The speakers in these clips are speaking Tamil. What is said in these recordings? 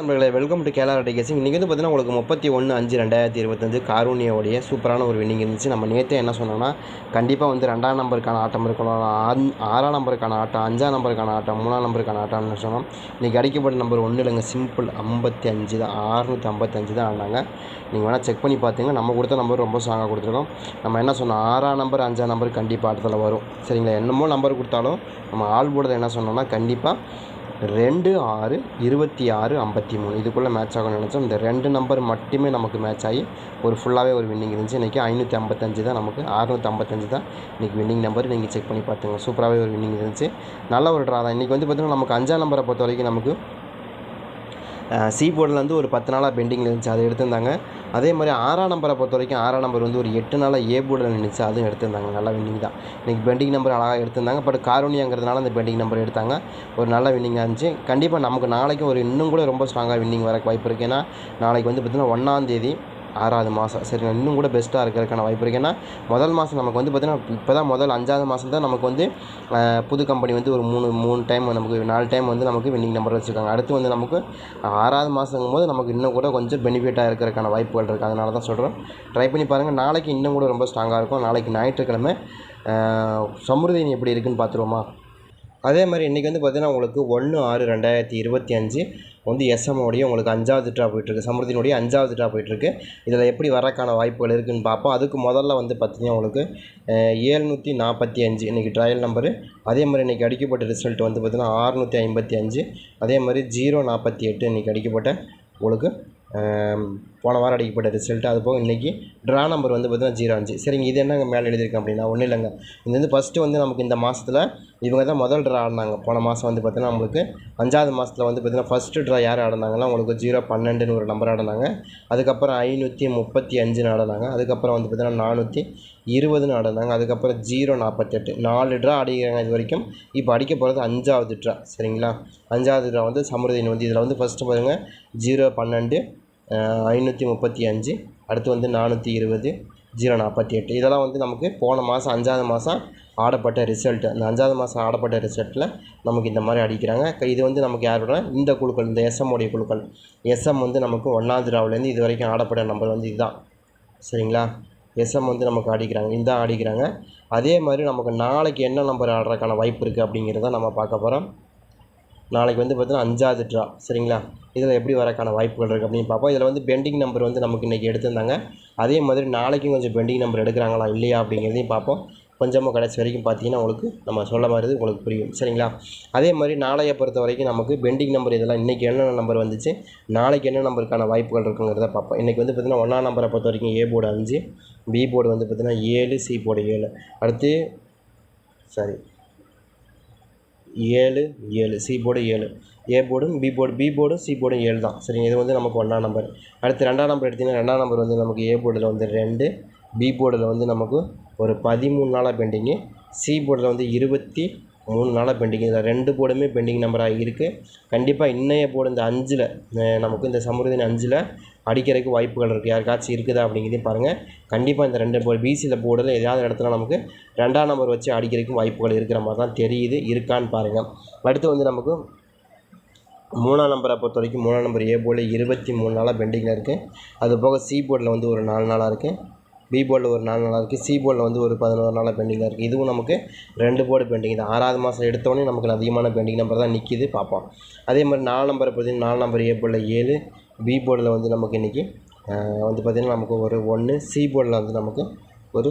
நண்பர்களே வெல்கம் டு கேலா கேசிங் இன்றைக்கி வந்து பார்த்தீங்கன்னா உங்களுக்கு முப்பத்தி ஒன்று அஞ்சு ரெண்டாயிரத்தி இருபத்தஞ்சு காரூனியோடைய சூப்பரான ஒரு வின்னிங் இருந்துச்சு. நம்ம நேற்றே என்ன சொன்னோம்னா கண்டிப்பாக வந்து ரெண்டாம் நம்பருக்கான ஆட்டம் இருக்கணும். ஆண்- ஆறாம் நம்பருக்கான ஆட்டம் அஞ்சாம் நம்பருக்கான ஆட்டம் மூணாம் நம்பருக்கான ஆட்டம்னு சொன்னோம். இன்றைக்கி அடிக்கப்பட்ட நம்பர் ஒன்றும் இல்லைங்க சிம்பிள் ஐம்பத்தி அஞ்சு தான் அறுநூற்றி ஐம்பத்தஞ்சு தான் ஆனாங்க நீங்கள் வேணால் செக் பண்ணி பார்த்துங்க நம்ம கொடுத்த நம்பர் ரொம்ப ஸ்ட்ராங்காக கொடுத்துருக்கோம். நம்ம என்ன சொன்னோம்? ஆறாம் நம்பர் அஞ்சாம் நம்பர் கண்டிப்பாக ஆட்டத்தில் வரும். சரிங்களா? என்னமோ நம்பர் கொடுத்தாலும் நம்ம ஆள் போடுறது என்ன சொன்னோம்னா கண்டிப்பாக ரெண்டு ஆறு இருபத்தி ஆறு ஐம்பத்தி மூணு. இதுக்குள்ளே மேட்ச் ஆகும்னு நினச்சோம். இந்த ரெண்டு நம்பர் மட்டுமே நமக்கு மேட்ச் ஆகி ஒரு ஃபுல்லாகவே ஒரு வின்னிங் இருந்துச்சு. இன்றைக்கி ஐநூற்றி ஐம்பத்தஞ்சு தான் நமக்கு. அறுநூற்றி ஐம்பத்தஞ்சு தான் இன்றைக்கி வின்னிங் நம்பர் நீங்கள் செக் பண்ணி பார்த்துங்க. சூப்பராகவே ஒரு வின்னிங் இருந்துச்சு. நல்ல ஒரு ட்ரா தான். இன்றைக்கி வந்து பார்த்திங்கன்னா நமக்கு அஞ்சாம் நம்பரை பொறுத்த வரைக்கும் நமக்கு சி போர்டில் வந்து ஒரு பத்து நாளாக பெண்டிங்கில் இருந்துச்சு அதை எடுத்திருந்தாங்க. அதே மாதிரி ஆறாம் நம்பரை பொறுத்த வரைக்கும் ஆறாம் நம்பர் வந்து ஒரு எட்டு நாளாக ஏ போர்டில் நின்றுச்சு அதுவும் எடுத்திருந்தாங்க. நல்ல வின்னிங் தான். இன்றைக்கி பெண்டிங் நம்பர் அழகாக எடுத்திருந்தாங்க. பட் காரோனியாங்கிறதுனால அந்த பெண்டிங் நம்பர் எடுத்தாங்க. ஒரு நல்ல வின்னிங்காக இருந்துச்சு. கண்டிப்பாக நமக்கு நாளைக்கு ஒரு இன்னும் கூட ரொம்ப ஸ்ட்ராங்காக வின்னிங் வர வாய்ப்பு இருக்குது ஏன்னா நாளைக்கு வந்து பார்த்திங்கன்னா ஒன்றாந்தேதி ஆறாவது மாதம் சரி இன்னும் கூட பெஸ்ட்டாக இருக்கிறதுக்கான வாய்ப்பு இருக்குது ஏன்னா முதல் மாதம் நமக்கு வந்து பார்த்திங்கன்னா இப்போ தான் முதல் அஞ்சாவது மாதம் தான் நமக்கு வந்து புது கம்பெனி வந்து ஒரு மூணு மூணு டைம் நமக்கு நாலு டைம் வந்து நமக்கு வின்னிங் நம்பர் வச்சுருக்காங்க. அடுத்து வந்து நமக்கு ஆறாவது மாதங்கும் போது நமக்கு இன்னும் கூட கொஞ்சம் பெனிஃபிட்டாக இருக்கிறதுக்கான வாய்ப்புகள் இருக்குது அதனால தான் சொல்கிறோம் ட்ரை பண்ணி பாருங்கள் நாளைக்கு இன்னும் கூட ரொம்ப ஸ்ட்ராங்காக இருக்கும். நாளைக்கு ஞாயிற்றுக்கிழமை அஹ், சமுர்தினி எப்படி இருக்குன்னு பார்த்துருவோமா அதே மாதிரி இன்றைக்கி வந்து பார்த்திங்கன்னா உங்களுக்கு ஒன்று ஆறு ரெண்டாயிரத்தி இருபத்தி அஞ்சு வந்து எஸ்எம்மோடைய உங்களுக்கு அஞ்சாவது ட்ரா போயிட்டுருக்கு. சமுர்த்தினுடைய அஞ்சாவது ட்ரா போயிட்டுருக்கு. இதில் எப்படி வரக்கான வாய்ப்புகள் இருக்குதுன்னு பார்ப்போம். அதுக்கு முதல்ல வந்து பார்த்திங்கன்னா உங்களுக்கு ஏழ்நூற்றி நாற்பத்தி அஞ்சு இன்றைக்கி ட்ரையல் நம்பரு அதே மாதிரி இன்றைக்கி அடிக்கப்பட்ட ரிசல்ட் வந்து பார்த்திங்கன்னா ஆறுநூற்றி ஐம்பத்தி அஞ்சு. அதே மாதிரி ஜீரோ நாற்பத்தி எட்டு இன்றைக்கி அடிக்கப்பட்ட உங்களுக்கு போன வாரம் அடிக்கப்பட்ட ரிசல்ட் அது போக இன்றைக்கி ட்ரா நம்பர் வந்து பார்த்திங்கன்னா ஜீரோ அஞ்சு. சரிங்க இது என்னங்க மேலே எழுதியிருக்கேன் அப்படின்னா? ஒன்றும் இல்லைங்க. இது வந்து ஃபஸ்ட்டு வந்து நமக்கு இந்த மாதத்தில் இவங்க தான் முதல் ட்ரா ஆடினாங்க. போன மாதம் வந்து பார்த்திங்கன்னா நம்மளுக்கு அஞ்சாவது மாதத்தில் வந்து பார்த்தீங்கன்னா ஃபஸ்ட்டு ட்ரா யார் ஆடினாங்கன்னா உங்களுக்கு ஜீரோ பன்னெண்டுன்னு ஒரு நம்பர் ஆடினாங்க. அதுக்கப்புறம் ஐநூற்றி முப்பத்தி அஞ்சுன்னு ஆடினாங்க. அதுக்கப்புறம் வந்து பார்த்திங்கன்னா நானூற்றி இருபதுன்னு ஆடினாங்க. அதுக்கப்புறம் ஜீரோ நாற்பத்தெட்டு நாலு ட்ரா அடிக்கிறாங்க இது வரைக்கும். இப்போ அடிக்க போகிறது அஞ்சாவது ட்ரா சரிங்களா? அஞ்சாவது ட்ரா வந்து சமருதின் வந்து இதில் வந்து ஃபஸ்ட்டு பாருங்கள் ஜீரோ பன்னெண்டு ஐநூற்றி முப்பத்தி அஞ்சு அடுத்து வந்து நானூற்றி இருபது ஜீரோ நாற்பத்தி எட்டு. இதெல்லாம் வந்து நமக்கு போன மாதம் அஞ்சாவது மாதம் ஆடப்பட்ட ரிசல்ட்டு அந்த அஞ்சாவது மாதம் ஆடப்பட்ட ரிசல்ட்டில் நமக்கு இந்த மாதிரி அடிக்கிறாங்க. க- இது வந்து நமக்கு யாரோட? இந்த குழுக்கள் இந்த எஸ்எம் உடைய குழுக்கள். எஸ்எம் வந்து நமக்கு ஒன்றாவது ராவிலேருந்து இது வரைக்கும் ஆடப்பட்ட நம்பர் வந்து இதுதான். சரிங்களா? எஸ்எம் வந்து நமக்கு அடிக்கிறாங்க. இந்த அடிக்கிறாங்க அதே மாதிரி நமக்கு நாளைக்கு என்ன நம்பர் ஆடுறதுக்கான வாய்ப்பு இருக்குது அப்படிங்கிறத நம்ம பார்க்க போகிறோம் நாளைக்கு வந்து பார்த்தீங்கன்னா அஞ்சாவது ட்ரா சரிங்களா? இதில் எப்படி வரக்கான வாய்ப்புகள் இருக்குது அப்படின்னு பார்ப்போம். இதில் வந்து பெண்டிங் நம்பர் வந்து நமக்கு இன்றைக்கி எடுத்திருந்தாங்க. அதே மாதிரி நாளைக்கும் கொஞ்சம் பெண்டிங் நம்பர் எடுக்கிறாங்களா இல்லையா அப்படிங்கிறதையும் பார்ப்போம். கொஞ்சமாக கடைசி வரைக்கும் பார்த்தீங்கன்னா உங்களுக்கு நம்ம சொல்ல மாதிரி உங்களுக்கு புரியும் சரிங்களா? அதே மாதிரி நாளைய பொறுத்த வரைக்கும் நமக்கு பெண்டிங் நம்பர் இதெல்லாம் இன்றைக்கி என்னென்ன நம்பர் வந்துச்சு நாளைக்கு என்ன நம்பருக்கான வாய்ப்புகள் இருக்குங்கிறத பார்ப்போம். இன்றைக்கி வந்து பார்த்திங்கன்னா ஒன்றாம் நம்பரை பொறுத்த வரைக்கும் ஏ போர்டு அஞ்சு பி போர்டு வந்து பார்த்திங்கன்னா ஏழு சி போர்டு ஏழு. அடுத்து சரி. ஏழு ஏழு. சி போர்டு ஏழு. ஏ போர்டும் பி போர்டு பி போர்டும் சி போர்டும் ஏழு தான். சரிங்க இது வந்து நமக்கு ஒன்றாம் நம்பர் அடுத்து ரெண்டாம் நம்பர் எடுத்திங்கன்னா ரெண்டாம் நம்பர் வந்து நமக்கு ஏ போர்டில் வந்து ரெண்டு பி போர்டில் வந்து நமக்கு ஒரு பதிமூணு நாளாக பெண்டிங்கு சி போர்டில் வந்து இருபத்தி மூணு நாளாக பெண்டிங் இதில் ரெண்டு போர்டுமே பெண்டிங் நம்பராக இருக்குது கண்டிப்பாக இன்னைய போர்டு இந்த அஞ்சில் நமக்கு இந்த சமுருதின் அஞ்சில் அடிக்கிறதுக்கு வாய்ப்புகள் இருக்குது யாருக்காச்சும் இருக்குதா அப்படிங்கிறதையும் பாருங்கள் கண்டிப்பாக இந்த ரெண்டு போர்டு பிசியில் போர்டில் ஏதாவது இடத்துல நமக்கு ரெண்டாம் நம்பர் வச்சு அடிக்கிறதுக்கு வாய்ப்புகள் இருக்கிற மாதிரி தான் தெரியுது இருக்கான்னு பாருங்கள் அடுத்து வந்து நமக்கு மூணாம் நம்பரை பொறுத்த வரைக்கும் மூணாம் நம்பர் ஏ போர்டில் இருபத்தி மூணு நாளாக பெண்டிங்கில் இருக்குது அது போக சி போர்டில் வந்து ஒரு நாலு நாளாக இருக்குது பி போர்டில் ஒரு நாலு நாளாக இருக்குது சி போர்டில் வந்து ஒரு பதினோரு நாளாக பெண்டிங்கில் இருக்குது இதுவும் நமக்கு ரெண்டு போர்டு பெண்டிங் தான். ஆறாவது மாதம் எடுத்தோடனே நமக்கு அதிகமான பெண்டிங் நம்பர் தான் நிற்கிது பார்ப்போம் அதே மாதிரி நாலு நம்பரை பார்த்தீங்கன்னா நாலு நம்பர் ஏ போர்டில் ஏழு பி போர்டில் வந்து நமக்கு இன்றைக்கி வந்து பார்த்திங்கன்னா நமக்கு ஒரு ஒன்று சி போர்டில் வந்து நமக்கு ஒரு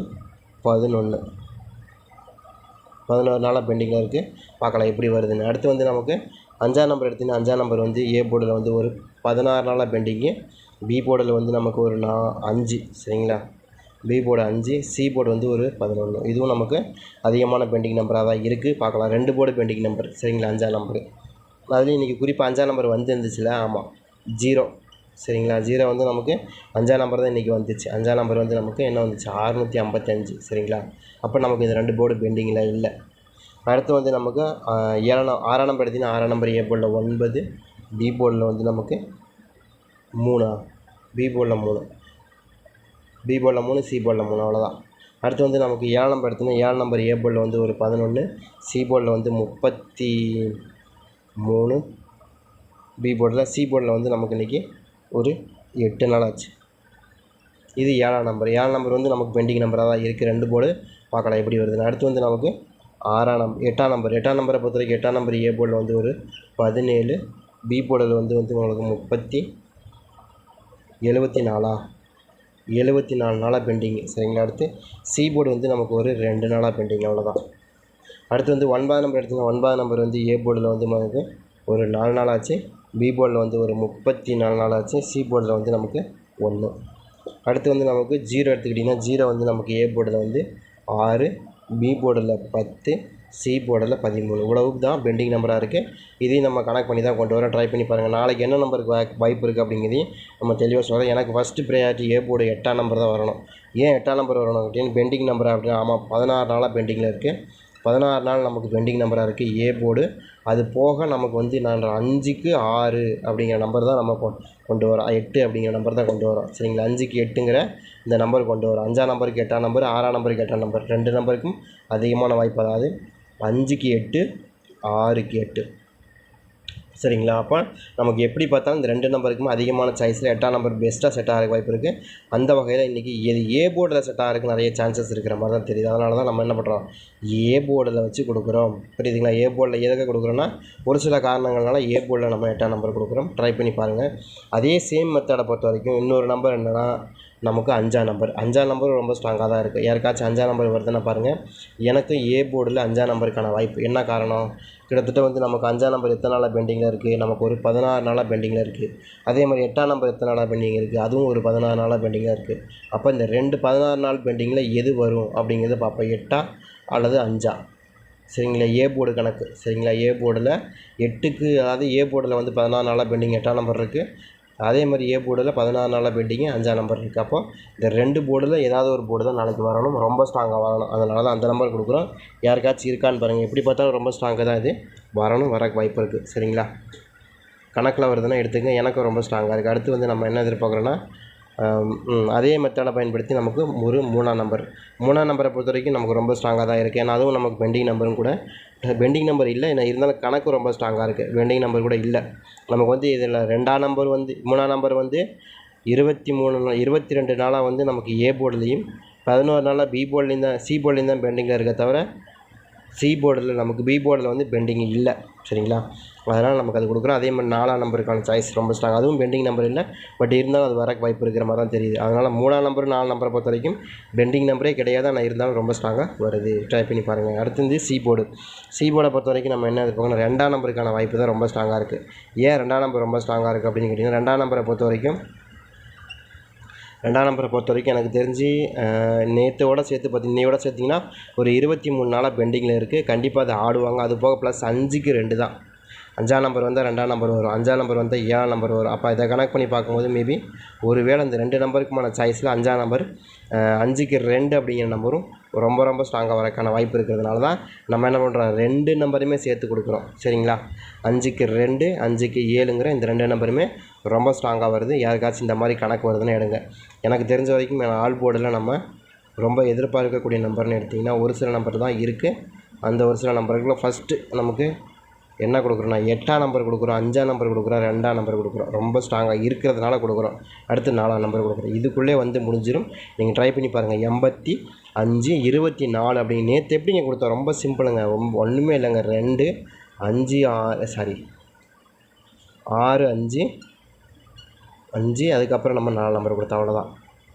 பதினொன்று பதினோரு நாளாக பெண்டிங்கில் இருக்குது பார்க்கலாம் எப்படி வருதுன்னு. அடுத்து வந்து நமக்கு அஞ்சாம் நம்பர் எடுத்தீங்கன்னா அஞ்சாம் நம்பர் வந்து ஏ போர்டில் வந்து ஒரு பதினாறு நாளாக பெண்டிங்கு பி போர்டில் வந்து நமக்கு ஒரு நா அஞ்சு. சரிங்களா? பி போர்டு அஞ்சு சி போர்டு வந்து ஒரு பதினொன்று இதுவும் நமக்கு அதிகமான பெண்டிங் நம்பராக தான் இருக்குது பார்க்கலாம். ரெண்டு போர்டு பெண்டிங் நம்பர் சரிங்களா? அஞ்சாம் நம்பரு அதுலேயும் இன்றைக்கி குறிப்பாக அஞ்சாம் நம்பர் வந்துருந்துச்சுல? ஆமாம் ஜீரோ சரிங்களா? ஜீரோ வந்து நமக்கு அஞ்சாம் நம்பர் தான் இன்றைக்கி வந்துச்சு. அஞ்சாம் நம்பர் வந்து நமக்கு என்ன வந்துச்சு? அறுநூற்றி ஐம்பத்தஞ்சு. சரிங்களா? அப்போ நமக்கு இந்த ரெண்டு போர்டு பெண்டிங்கில் இல்லை. அடுத்து வந்து நமக்கு ஏழாம் ஆறாம் நம்பர் எடுத்திங்கன்னா ஆறாம் நம்பர் ஏ போர்டில் ஒன்பது பி போர்டில் வந்து நமக்கு மூணா. பி போர்டில் மூணு. பி போர்டில் மூணு சி போர்டில் மூணு அவ்வளோதான் அடுத்து வந்து நமக்கு ஏழு நம்பர் எடுத்தோன்னா ஏழு நம்பர் ஏ போர்டில் வந்து ஒரு பதினொன்று சி போர்டில் வந்து முப்பத்தி மூணு பி போர்டில் சி போர்டில் வந்து நமக்கு இன்றைக்கி ஒரு எட்டு நாள் ஆச்சு. இது ஏழாம் நம்பர் ஏழாம் நம்பர் வந்து நமக்கு பெண்டிங் நம்பராக தான் இருக்குது ரெண்டு போர்டு பார்க்கலாம் எப்படி வருதுன்னு. அடுத்து வந்து நமக்கு ஆறாம் நம்பர் எட்டாம் நம்பர் எட்டாம் நம்பரை பொறுத்த வரைக்கும் எட்டாம் நம்பர் ஏ போர்டில் வந்து ஒரு பதினேழு பி போர்டில் வந்து வந்து உங்களுக்கு முப்பத்தி எழுபத்தி நாலா? எழுபத்தி நாலு நாளாக பெண்டிங். சரிங்களா? அடுத்து சி போர்டு வந்து நமக்கு ஒரு ரெண்டு நாளாக பெண்டிங். அவ்வளோதான் அடுத்து வந்து ஒன்பதாம் நம்பர் எடுத்திங்கன்னா ஒன்பதாம் நம்பர் வந்து ஏ போர்டில் வந்து நமக்கு ஒரு நாலு நாள் ஆச்சு. பி போர்டில் வந்து ஒரு முப்பத்தி நாலு நாள் ஆச்சு. சி போர்டில் வந்து நமக்கு ஒன்று அடுத்து வந்து நமக்கு ஜீரோ எடுத்துக்கிட்டிங்கன்னா ஜீரோ வந்து நமக்கு ஏ போர்டில் வந்து ஆறு பி போர்டில் பத்து சி போர்டில் பதிமூணு. இவ்வளவுக்கு தான் பெண்டிங் நம்பராக இருக்குது இதையும் நம்ம கனெக்ட் பண்ணி தான் கொண்டு வர ட்ரை பண்ணி பாருங்கள் நாளைக்கு என்ன நம்பருக்கு வாய்ப்பு இருக்குது அப்படிங்கிறதையும் நம்ம தெளிவாக சொல்கிறோம் எனக்கு ஃபஸ்ட்டு ப்ரையாரிட்டி ஏ போர்டு எட்டாம் நம்பர் தான் வரணும். ஏன் எட்டாம் நம்பர் வரணும் அப்படின்னு பெண்டிங் நம்பர் அப்படின்னா ஆமாம் பதினாறு நாளாக பெண்டிங்கில் இருக்குது பதினாறு நாள் நமக்கு பெண்டிங் நம்பராக இருக்குது ஏ போர்டு. அது போக நமக்கு வந்து நான் அஞ்சுக்கு ஆறு அப்படிங்கிற நம்பர் தான் நம்ம கொ கொண்டு வரோம். எட்டு அப்படிங்கிற நம்பர் தான் கொண்டு வரோம். சரிங்களா? அஞ்சுக்கு எட்டுங்கிற இந்த நம்பர் கொண்டு வரோம். அஞ்சாம் நம்பருக்கு எட்டாம் நம்பர் ஆறாம் நம்பருக்கு எட்டாம் நம்பர் ரெண்டு நம்பருக்கும் அதிகமான வாய்ப்பு அதாவது அஞ்சுக்கு எட்டு ஆறுக்கு எட்டு. சரிங்களா? அப்போ நமக்கு எப்படி பார்த்தாலும் இந்த ரெண்டு நம்பருக்குமே அதிகமான சாய்ஸில் எட்டாம் நம்பர் பெஸ்ட்டாக செட் ஆகிற வாய்ப்பு இருக்குது அந்த வகையில் இன்றைக்கி எது ஏ போர்டில் செட் ஆகிறதுக்கு நிறைய சான்சஸ் இருக்கிற மாதிரி தான் தெரியுது. அதனால தான் நம்ம என்ன பண்ணுறோம் ஏ போர்டில் வச்சு கொடுக்குறோம். புரியுதுங்களா? ஏ போர்டில் எதுக்கு கொடுக்குறோன்னா ஒரு சில காரணங்கள்னால ஏ போர்டில் நம்ம எட்டாம் நம்பர் கொடுக்குறோம். ட்ரை பண்ணி பாருங்கள் அதே சேம் மெத்தடை பொறுத்த வரைக்கும் இன்னொரு நம்பர் என்னென்னா நமக்கு அஞ்சாம் நம்பர் அஞ்சாம் நம்பர் ரொம்ப ஸ்ட்ராங்காக தான் இருக்குது யாருக்காச்சும் அஞ்சாம் நம்பர் வருதுன்னா பாருங்கள் எனக்கு ஏ போர்டில் அஞ்சாம் நம்பருக்கான வாய்ப்பு. என்ன காரணம்? கிட்டத்தட்ட வந்து நமக்கு அஞ்சாம் நம்பர் எத்தனை நாளாக பெண்டிங்கில் இருக்குது நமக்கு ஒரு பதினாறு நாளாக பெண்டிங்கில் இருக்குது அதே மாதிரி எட்டாம் நம்பர் எத்தனை நாளாக பெண்டிங் இருக்குது அதுவும் ஒரு பதினாறு நாளாக பெண்டிங்கில் இருக்குது அப்போ இந்த ரெண்டு பதினாறு நாள் பெண்டிங்கில் எது வரும் அப்படிங்கிறத பார்ப்போம். எட்டா அல்லது அஞ்சா? சரிங்களா? ஏ போர்டு கணக்கு. சரிங்களா? ஏ போர்டில் எட்டுக்கு அதாவது ஏ போர்டில் வந்து பதினாறு நாளாக பெண்டிங் எட்டாம் நம்பர் இருக்குது அதே மாதிரி ஏ போர்டில் பதினாறு நாளாக பெண்டிங்கு அஞ்சாம் நம்பர் இருக்குது அப்போ இந்த ரெண்டு போர்டில் ஏதாவது ஒரு போர்டு தான் நாளைக்கு வரணும். ரொம்ப ஸ்ட்ராங்காக வரணும். அதனால தான் அந்த நம்பர் கொடுக்குறோம். யாருக்காச்சும் இருக்கான்னு பாருங்கள் எப்படி பார்த்தாலும் ரொம்ப ஸ்ட்ராங்காக தான் இது. வரணும் வரக்கு வாய்ப்பு இருக்குது சரிங்களா? கணக்கில் வருதுன்னா எடுத்துங்க எனக்கும் ரொம்ப ஸ்ட்ராங்காக இருக்குது அடுத்து வந்து நம்ம என்ன எதிர்பார்க்குறோன்னா அதே மெத்தடை பயன்படுத்தி நமக்கு ஒரு மூணாம் நம்பர் மூணாம் நம்பரை பொறுத்த வரைக்கும் நமக்கு ரொம்ப ஸ்ட்ராங்காக தான் இருக்குது ஏன்னா அதுவும் நமக்கு பெண்டிங் நம்பரும் கூட பெண்டிங் நம்பர் இல்லை. என்ன இருந்தாலும் கணக்கு ரொம்ப ஸ்ட்ராங்காக இருக்குது பெண்டிங் நம்பர் கூட இல்லை. நமக்கு வந்து இதில் ரெண்டாம் நம்பர் வந்து மூணாம் நம்பர் வந்து இருபத்தி மூணு நாள் இருபத்தி ரெண்டு நாளாக வந்து நமக்கு ஏ போர்டுலேயும் பதினோரு நாளாக பி போர்ட்லேயும் தான் சி போர்ட்லேயும் தான் பெண்டிங்கில் இருக்க தவிர சி போர்டில் நமக்கு பி போர்டில் வந்து பெண்டிங் இல்லை. சரிங்களா? அதனால் நமக்கு அது கொடுக்குறோம். அதே மாதிரி நாலாம் நம்பருக்கான சாய்ஸ் ரொம்ப ஸ்ட்ராங் அதுவும் பெண்டிங் நம்பர் இல்லை. பட் இருந்தாலும் அது வரக்கு வாய்ப்பு இருக்கிற மாதிரி தான் தெரியுது. அதனால் மூணாம் நம்பர் நாலு நம்பரை பொறுத்த வரைக்கும் பெண்டிங் நம்பரே கிடையாது. ஆனால் இருந்தாலும் ரொம்ப ஸ்ட்ராங்காக வருது. ட்ரை பண்ணி பாருங்கள் அடுத்து வந்து சி போர்டு சி போர்டை பொறுத்த வரைக்கும் நம்ம என்ன எதிர்பார்க்கணும்? ரெண்டாம் நம்பருக்கான வாய்ப்பு தான் ரொம்ப ஸ்ட்ராங்காக இருக்குது ஏன் ரெண்டாம் நம்பர் ரொம்ப ஸ்ட்ராங்காக இருக்குது அப்படின்னு கேட்டிங்கன்னா ரெண்டாம் நம்பரை பொறுத்த வரைக்கும் ரெண்டாம் நம்பரை பொறுத்த வரைக்கும் எனக்கு தெரிஞ்சு நேற்றோட சேர்த்து பார்த்தி இன்னையோட சேர்த்திங்கன்னா ஒரு இருபத்தி மூணு நாளாக பெண்டிங்கில் இருக்குது கண்டிப்பாக அதை ஆடுவாங்க. அது போக ப்ளஸ் அஞ்சுக்கு ரெண்டு தான். அஞ்சாம் நம்பர் வந்தால் ரெண்டாம் நம்பர் வரும். அஞ்சாம் நம்பர் வந்தால் ஏழாம் நம்பர் வரும். அப்போ இதை கனெக்ட் பண்ணி பார்க்கும்போது மேபி ஒருவேளை இந்த ரெண்டு நம்பருக்குமான சாய்ஸில் அஞ்சாம் நம்பர் அஞ்சுக்கு ரெண்டு அப்படிங்கிற நம்பரும் ரொம்ப ரொம்ப ஸ்ட்ராங்காக வரக்கான வாய்ப்பு இருக்கிறதுனால தான் நம்ம என்ன பண்ணுறோம் ரெண்டு நம்பருமே சேர்த்து கொடுக்குறோம். சரிங்களா? அஞ்சுக்கு ரெண்டு அஞ்சுக்கு ஏழுங்கிற இந்த ரெண்டு நம்பருமே ரொம்ப ஸ்ட்ராங்காக வருது. யாருக்காச்சும் இந்த மாதிரி கணக்கு வருதுன்னு எடுங்க. எனக்கு தெரிஞ்ச வரைக்கும் ஆல் போர்டில் நம்ம ரொம்ப எதிர்பார்க்கக்கூடிய நம்பர்னு எடுத்திங்கன்னா ஒரு சில நம்பர் தான் இருக்குது அந்த ஒரு சில நம்பருக்குள்ள ஃபஸ்ட்டு நமக்கு என்ன கொடுக்குறோம்னா எட்டாம் நம்பர் கொடுக்குறோம் அஞ்சாம் நம்பர் கொடுக்குறோம் ரெண்டாம் நம்பர் கொடுக்குறோம். ரொம்ப ஸ்ட்ராங்காக இருக்கிறதுனால கொடுக்குறோம். அடுத்து நாலாம் நம்பர் கொடுக்குறோம். இதுக்குள்ளே வந்து முடிஞ்சிடும் நீங்கள் ட்ரை பண்ணி பாருங்கள் எண்பத்தி அஞ்சு இருபத்தி நாலு அப்படி. நேற்று எப்படிங்க கொடுத்தோம்? ரொம்ப சிம்பிளுங்க. ரொம்ப ஒன்றுமே இல்லைங்க. ரெண்டு அஞ்சு ஆறு சாரி ஆறு அஞ்சு அஞ்சு அதுக்கப்புறம் நம்ம நாலு நம்பர் கொடுத்தோம். அவ்வளோதான்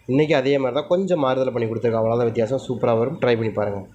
இன்றைக்கி அதே மாதிரி தான். கொஞ்சம் மாறுதல் பண்ணி கொடுத்துருக்கோம். அவ்வளோதான் வித்தியாசம் சூப்பராக வரும். ட்ரை பண்ணி பாருங்கள்